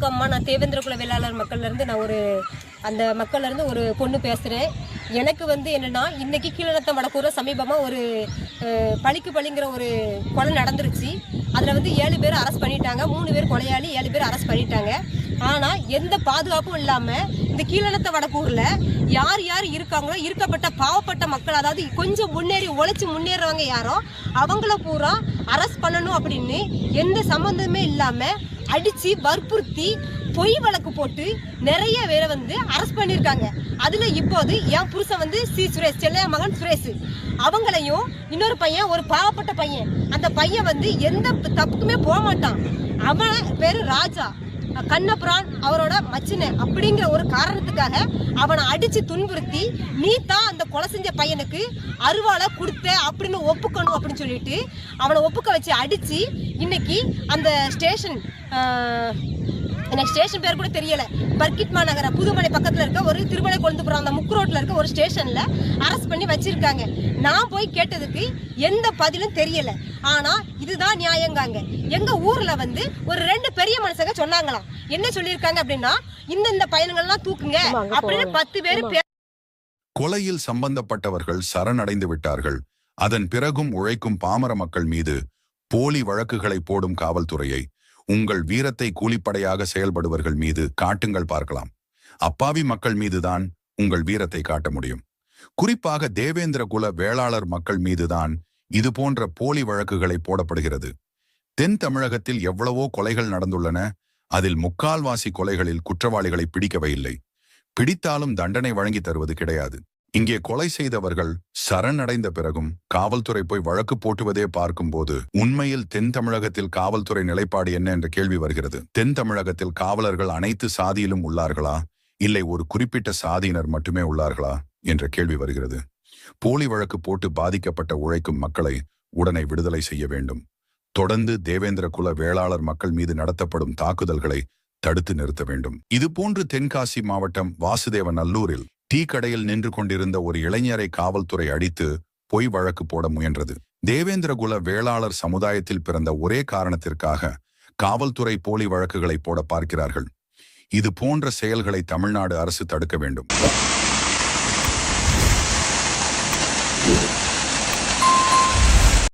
வணக்கம்மா நான் தேவேந்திரகுல வேளாளர் மக்கள்லேருந்து நான் ஒரு அந்த மக்கள்லேருந்து ஒரு பொண்ணு பேசுகிறேன் எனக்கு வந்து என்னென்னா இன்றைக்கி கீழநத்தம் வடக்கூர சமீபமாக ஒரு பழிக்கு பழிங்கிற ஒரு கொலை நடந்துருச்சு. அதில் வந்து ஏழு பேர் அரெஸ்ட் பண்ணிட்டாங்க. மூணு பேர் கொலையாளி ஏழு பேர் அரெஸ்ட் பண்ணிட்டாங்க. ஆனால் எந்த பாதுகாப்பும் இல்லாமல் இந்த கீழநத்த வடக்கூரில் யார் யார் இருக்காங்களோ இருக்கப்பட்ட பாவப்பட்ட மக்கள் அதாவது கொஞ்சம் முன்னேறி உழைச்சி முன்னேறவங்க யாரோ அவங்கள பூரா அரெஸ்ட் பண்ணணும் அப்படின்னு எந்த சம்மந்தமே இல்லாமல் அடிச்சு வற்புறுத்தி பொய் வழக்கு போட்டு நிறைய பேரை வந்து அரெஸ்ட் பண்ணியிருக்காங்க. அதுல இப்போது என் புருஷன் வந்து சி. சுரேஷ் செல்லையா மகன் சுரேஷ். அவங்களையும் இன்னொரு பையன் ஒரு பாவப்பட்ட பையன். அந்த பையன் வந்து எந்த தப்புக்குமே போக மாட்டான். அவன் பேரு ராஜா. கண்ணபுரான் அவரோட மச்சின அப்படிங்கிற ஒரு காரணத்துக்காக அவனை அடிச்சு துன்புறுத்தி நீ தான் அந்த கொலை செஞ்ச பையனுக்கு அருவாளை கொடுத்த அப்படின்னு ஒப்புக்கணும் அப்படின்னு சொல்லிட்டு அவனை ஒப்புக்க வச்சு அடிச்சு இன்னைக்கு அந்த ஸ்டேஷன் எனக்கு ஸ்டேஷன் பேர் கூட தெரியல. பர்கிட்மா நகர புதுமலை பக்கத்துல இருக்க ஒரு திருமலை கொழுந்துபுரம் அந்த முக்கு ரோட்ல இருக்க ஒரு ஸ்டேஷன்ல அரெஸ்ட் பண்ணி வச்சிருக்காங்க. நான் போய் கேட்டதுக்கு எந்த பதிலும் தெரியல. ஆனா இதுதான் நியாயங்காங்க. எங்க ஊர்ல வந்து ஒரு ரெண்டு பெரிய மனுஷங்க சொன்னாங்களாம். என்ன சொல்லியிருக்காங்க அப்படின்னா இந்த இந்த பையன்கள்லாம் தூக்குங்க அப்படின்னு பத்து பேர் கொலையில் சம்பந்தப்பட்டவர்கள் சரணடைந்து விட்டார்கள். அதன் பிறகும் உழைக்கும் பாமர மக்கள் மீது போலி வழக்குகளை போடும் காவல்துறையை உங்கள் வீரத்தை கூலிப்படையாக செயல்படுவர்கள் மீது காட்டுங்கள் பார்க்கலாம். அப்பாவி மக்கள் மீதுதான் உங்கள் வீரத்தை காட்ட முடியும். குறிப்பாக தேவேந்திர குல வேளாளர் மக்கள் மீதுதான் இது போன்ற போலி வழக்குகளை போடப்படுகிறது. தென் தமிழகத்தில் எவ்வளவோ கொலைகள் நடந்துள்ளன அதில் முக்கால்வாசி கொலைகளில் குற்றவாளிகளை பிடிக்கவே இல்லை. பிடித்தாலும் தண்டனை வழங்கி தருவது கிடையாது. இங்கே கொலை செய்தவர்கள் சரணடைந்த பிறகும் காவல்துறை போய் வழக்கு போட்டுவதே பார்க்கும்போது உண்மையில் தென் தமிழகத்தில் காவல்துறை நிலைப்பாடு என்ன என்ற கேள்வி வருகிறது. தென் தமிழகத்தில் காவலர்கள் அனைத்து சாதியிலும் உள்ளார்களா? இல்லை ஒரு குறிப்பிட்ட சாதியினர் மட்டுமே உள்ளார்களா? என்ற கேள்வி வருகிறது. போலி வழக்கு போட்டு பாதிக்கப்பட்ட உழைக்கும் மக்களை உடனே விடுதலை செய்ய வேண்டும். தொடர்ந்து தேவேந்திர குல வேளாளர் மக்கள் மீது நடத்தப்படும் தாக்குதல்களை தடுத்து நிறுத்த வேண்டும். இதுபோன்று தென்காசி மாவட்டம் வாசுதேவ நல்லூரில் டீ கடையில் நின்று கொண்டிருந்த ஒரு இளைஞரை காவல்துறை அடித்து பொய் வழக்கு போட முயன்றது. தேவேந்திரகுல வேளாளர் சமுதாயத்தில் பிறந்த ஒரே காரணத்திற்காக காவல்துறை போலி வழக்குகளை போட பார்க்கிறார்கள். இது போன்ற செயல்களை தமிழ்நாடு அரசு தடுக்க வேண்டும்.